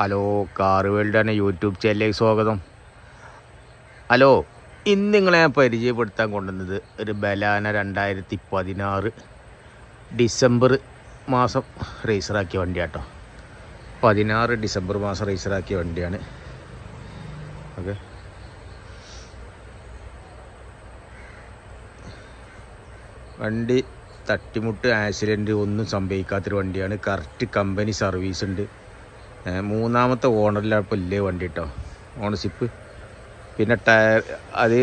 Hello car വേൾഡാണ് YouTube ചാനലിലേക്ക് സ്വാഗതം. Hello ഇന്ന് നിങ്ങളെ പരിചയപ്പെടുത്താൻ കൊണ്ടുവന്നത് ഒരു ബലാന രണ്ടായിരത്തി പതിനാറ് ഡിസംബർ മാസം രജിസ്റ്ററാക്കിയ വണ്ടിയാട്ടോ. പതിനാറ് ഡിസംബർ മാസം രജിസ്റ്ററാക്കിയ വണ്ടിയാണ്. ഓക്കെ വണ്ടി തട്ടിമുട്ട് ആക്സിഡന്റ് ഒന്നും സംഭവിക്കാത്തൊരു വണ്ടിയാണ്. കറക്റ്റ് കമ്പനി സർവീസ് ഉണ്ട്. മൂന്നാമത്തെ ഓണറിലാണ് ഇപ്പോൾ ഇല്ലേ വണ്ടി കേട്ടോ ഓണർഷിപ്പ്. പിന്നെ ടയർ അത്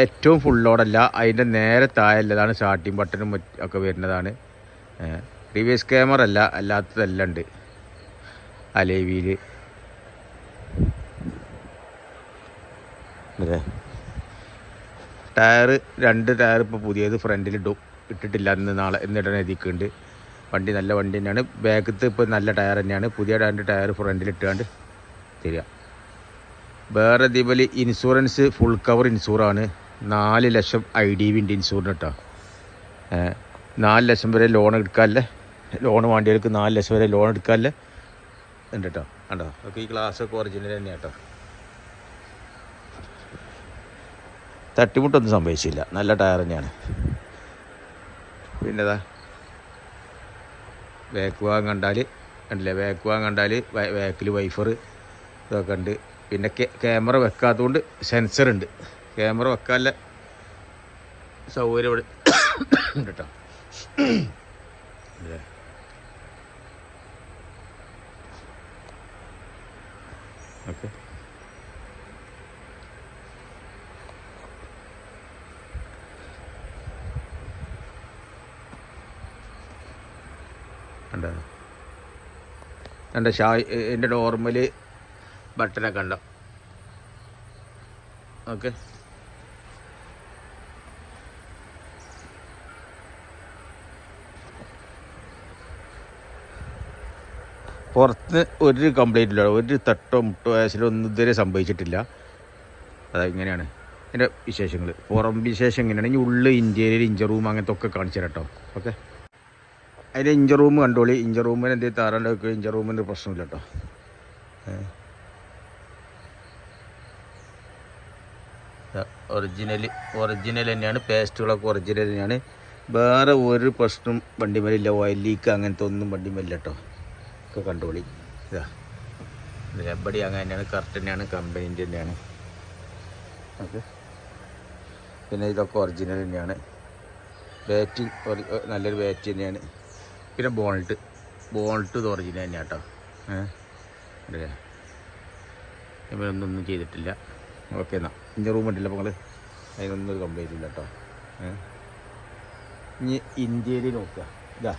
ഏറ്റവും ഫുൾ ലോഡല്ല അതിന്റെ നേരെ താഴെല്ലതാണ് സ്റ്റാർട്ടിങ് ബട്ടണും മറ്റ് ഒക്കെ വരുന്നതാണ്. പ്രീവിയസ് ക്യാമറ അല്ല അല്ലാത്തതെല്ലാം ഉണ്ട്. അലേവിയിൽ ടയർ രണ്ട് ടയർ ഇപ്പോൾ പുതിയത് ഫ്രണ്ടിൽ ഇടും ഇട്ടിട്ടില്ല ഇന്ന് നാളെ എന്നിടണ എഴുതിക്കുന്നുണ്ട് വണ്ടി നല്ല വണ്ടി തന്നെയാണ്. ബാക്കത്ത് ഇപ്പോൾ നല്ല ടയർ തന്നെയാണ്. പുതിയ രണ്ട് ടയർ ഫ്രണ്ടിൽ ഇട്ടുകൊണ്ട് തരിക. വേറെ ദീപലി ഇൻഷുറൻസ് ഫുൾ കവർ ഇൻഷുറാണ് നാല് ലക്ഷം ഐ ഡി വിന്റെ ഇൻഷൂറിന് കേട്ടോ നാല് ലക്ഷം വരെ ലോൺ എടുക്കാമല്ലേ ലോൺ വേണ്ടിയവർക്ക് നാല് ലക്ഷം വരെ ലോൺ എടുക്കാമല്ലേ ഉണ്ട് കേട്ടോ കണ്ടോ? ഒക്കെ ഈ ക്ലാസ്സൊക്കെ ഒറിജിനൽ തന്നെയാണ് കേട്ടോ തട്ടിമുട്ടൊന്നും സംഭവിച്ചില്ല. നല്ല ടയർ തന്നെയാണ്. പിന്നെതാ? ബാക്ക് ഭാഗം കണ്ടാൽ കണ്ടില്ലേ ബാക്ക് കണ്ടാൽ ബാക്കിൽ വൈഫർ ഇതൊക്കെ ഉണ്ട്. പിന്നെ ക്യാമറ വെക്കാത്തതുകൊണ്ട് സെൻസർ ഉണ്ട് ക്യാമറ വെക്കാനുള്ള സൗകര്യം ഇവിടെ ഉണ്ട് കേട്ടോ? ഓക്കെ. കണ്ടോ? എന്റെ ഷാ എന്റെ നോർമൽ ബട്ടനൊക്കെ ഉണ്ടോ ഓക്കെ. പുറത്ത് ഒരു കംപ്ലൈന്റ് ഇല്ല. ഒരു തട്ടോ മുട്ടോ ആയാലും ഒന്നും ഇതുവരെ സംഭവിച്ചിട്ടില്ല. അതാ ഇങ്ങനെയാണ് എന്റെ വിശേഷങ്ങൾ പുറം വിശേഷം എങ്ങനെയാണെങ്കിൽ ഉള്ളിൽ ഇന്ത്യയിൽ ഇഞ്ചർ റൂം അങ്ങനത്തെ ഒക്കെ കാണിച്ചു തരാം കേട്ടോ ഓക്കെ. അതിന്റെ ഇഞ്ചർ റൂം കണ്ടോളി. ഇഞ്ചർ റൂമിന് എന്തെങ്കിലും താറാണ്ട് വെക്കുക ഇഞ്ചർ റൂമിന് പ്രശ്നമില്ല കേട്ടോ. ഒറിജിനൽ ഒറിജിനൽ തന്നെയാണ്. പേസ്റ്റുകളൊക്കെ ഒറിജിനൽ തന്നെയാണ്. വേറെ ഒരു പ്രശ്നം വണ്ടിമേലില്ല. ഓയിൽ ലീക്ക് അങ്ങനത്തെ ഒന്നും വണ്ടിമേലില്ല കേട്ടോ. ഒക്കെ കണ്ടോളി. ഇതാ റബ്ബടി അങ്ങനെ തന്നെയാണ്. കറക്റ്റ് തന്നെയാണ്. കമ്പനീന്റെ തന്നെയാണ്. പിന്നെ ഇതൊക്കെ ഒറിജിനൽ തന്നെയാണ്. ബാറ്റിംഗ് നല്ലൊരു ബാറ്റ് തന്നെയാണ്. പിന്നെ ബോൾട്ട്. ബോൾട്ട് ഇത് ഒറിജിനൽ തന്നെയാണ് കേട്ടോ ഏഹ് ചെയ്തിട്ടില്ല. ഓക്കെ എന്നാ. ഇഞ്ച റൂം ഉണ്ടല്ലോ നിങ്ങൾ അതിനൊന്നും ഒരു കംപ്ലൈന്റ് ഇല്ല കേട്ടോ ഇനി ഇന്ത്യയിൽ നോക്കുക. ഇതാ.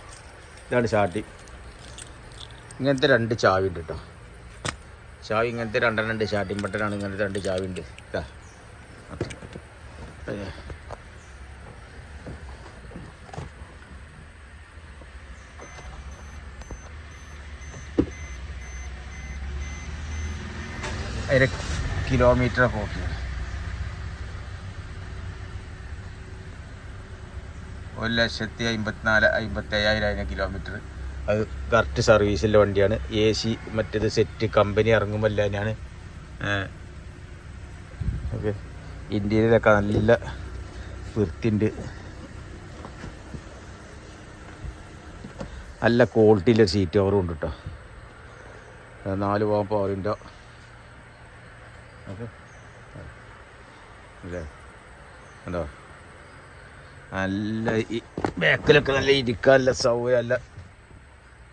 ഇതാണ് ചാട്ടി ഇങ്ങനത്തെ രണ്ട് ചാവി ഉണ്ട് കേട്ടോ ചാവി ഇങ്ങനത്തെ രണ്ടെണ്ണം ഉണ്ട്. ചാട്ടിൻ ബട്ടനാണ് ഇങ്ങനത്തെ രണ്ട് ചാവി ഉണ്ട്. ഇതാ. അതിന്റെ കിലോമീറ്റർ പോക്കി ഒരു ലക്ഷത്തി അമ്പത്തിനാല് അമ്പത്തി അയ്യായിരം അതിന് കിലോമീറ്റർ അത് കറക്റ്റ് സർവീസിന്റെ വണ്ടിയാണ്. എ സി മറ്റേത് സെറ്റ് കമ്പനി ഇറങ്ങുമ്പോൾ തന്നെയാണ് ഓക്കെ. ഇന്ത്യയിലൊക്കെ നല്ല വൃത്തിയുണ്ട്. നല്ല ക്വാളിറ്റിയിലെ സീറ്റ് കവറും ഉണ്ട് കേട്ടോ നാല് പോകാൻ പവറിന്റെ ഓക്കെ അല്ലേ? കണ്ടോ? നല്ല ഈ ബാക്കിലൊക്കെ നല്ല ഇരിക്കാനുള്ള സൗകര്യം അല്ല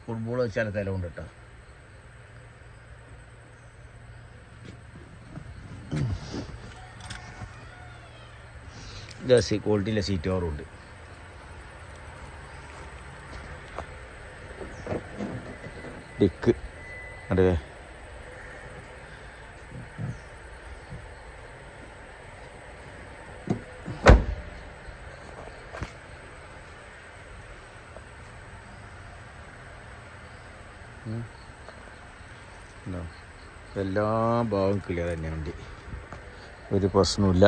ഫുട്ബോൾ വെച്ചാൽ സ്ഥലമുണ്ട് കേട്ടോ സീ ക്വാളിറ്റിയിലെ സീറ്റ് കവറും ഉണ്ട്. ഡിക്ക് അതെ ഉണ്ടോ? എല്ലാ ഭാഗവും ക്ലിയർ തന്നെ വണ്ടി. ഒരു പ്രശ്നമില്ല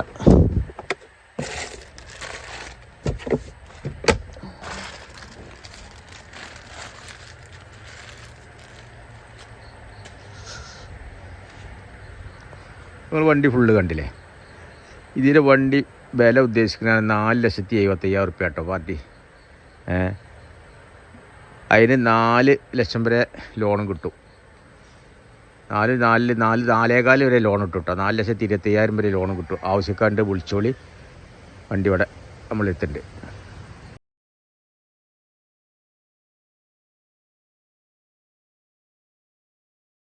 നിങ്ങൾ വണ്ടി ഫുള്ള് കണ്ടില്ലേ? ഇതിന്റെ വണ്ടി വില ഉദ്ദേശിക്കുന്ന നാല് ലക്ഷത്തി എഴുപത്തയ്യായിരം ഉറുപ്പ്യ കേട്ടോ പാർട്ടി അതിന് നാല് ലക്ഷം വരെ ലോണും കിട്ടും. നാല് നാല് നാല് നാലേകാൽ വരെ ലോൺ കിട്ടും കേട്ടോ നാല് ലക്ഷത്തി ഇരുപത്തയ്യായിരം വരെ ലോൺ കിട്ടും. ആവശ്യക്കാരന്റെ വിളിച്ചോളി വണ്ടി ഇവിടെ നമ്മൾ എത്തുന്നുണ്ട്